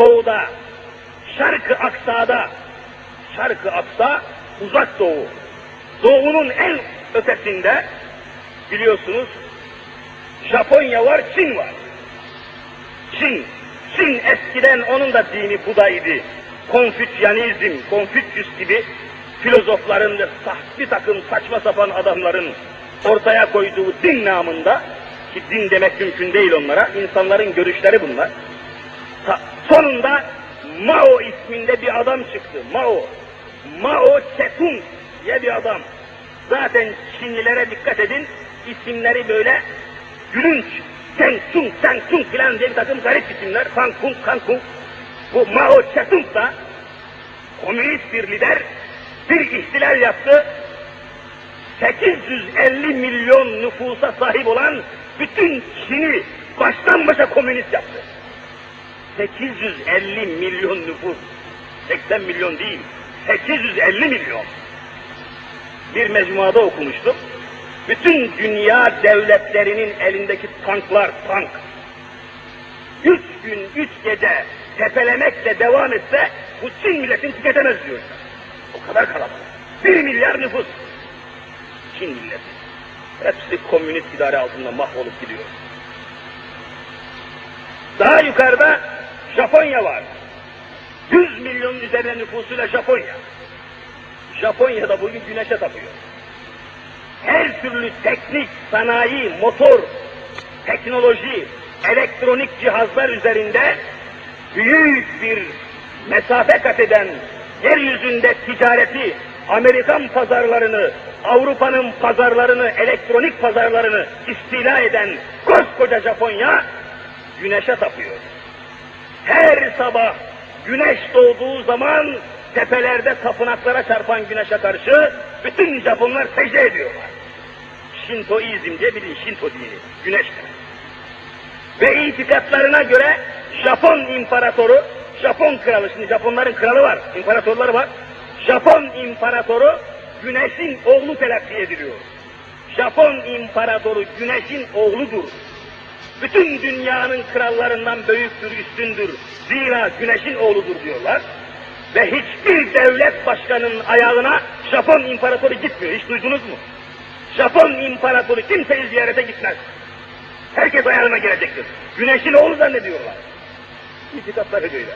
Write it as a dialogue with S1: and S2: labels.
S1: doğuda, Şarkı Aksa'da, Şarkı Aksa uzak doğu. Doğunun en ötesinde biliyorsunuz Japonya var, Çin var. Çin, Çin eskiden onun da dini Buda'ydı. Konfüçyanizm, Konfüçyüs gibi filozofların ve bir takım saçma sapan adamların ortaya koyduğu din namında, ki din demek mümkün değil onlara, insanların görüşleri bunlar. Sonunda Mao isminde bir adam çıktı, Mao. Mao Tse-tung diye bir adam. Zaten Çinlilere dikkat edin, isimleri böyle gülünç, Sen Tung, Sen Tung filan diye bir takım garip isimler, Fan Kung, Kan Kung. Bu Mao Tse-tung da komünist bir lider, bir ihtilal yaptı. 850 milyon nüfusa sahip olan bütün Çin'i baştan başa komünist yaptı. 850 milyon nüfus, 80 milyon değil, 850 milyon. Bir mecmuada okumuştum. Bütün dünya devletlerinin elindeki tanklar, tank. Üç gün, üç gece tepelemekle devam etse bu Çin milletin tüketemez diyor. O kadar kalabalık. Bir milyar nüfus. Çin milleti. Hepsi komünist idare altında mahvolup gidiyor. Daha yukarıda Japonya var. 100 milyon üzerine nüfusuyla Japonya. Japonya'da bugün güneşe tapıyor. Her türlü teknik, sanayi, motor, teknoloji, elektronik cihazlar üzerinde büyük bir mesafe kat eden yeryüzünde ticareti, Amerikan pazarlarını, Avrupa'nın pazarlarını, elektronik pazarlarını istila eden koskoca Japonya güneşe tapıyor. Her sabah güneş doğduğu zaman tepelerde tapınaklara çarpan güneşe karşı bütün Japonlar secde ediyorlar. Şintoizm diye bir din, Şinto dini, güneş demek. Ve itikatlarına göre Japon imparatoru, Japon kralı, şimdi Japonların kralı var, imparatorları var. Japon imparatoru güneşin oğlu telakki ediliyor. Japon imparatoru güneşin oğludur. Bütün dünyanın krallarından büyüktür, üstündür. Zira güneşin oğludur diyorlar. Ve hiçbir devlet başkanının ayağına Japon imparatoru gitmiyor. Hiç duydunuz mu? Japon imparatoru kimseyi ziyarete gitmez. Herkes ayağına gelecektir. Güneşin oğlu zannediyorlar. İtikatları böyle.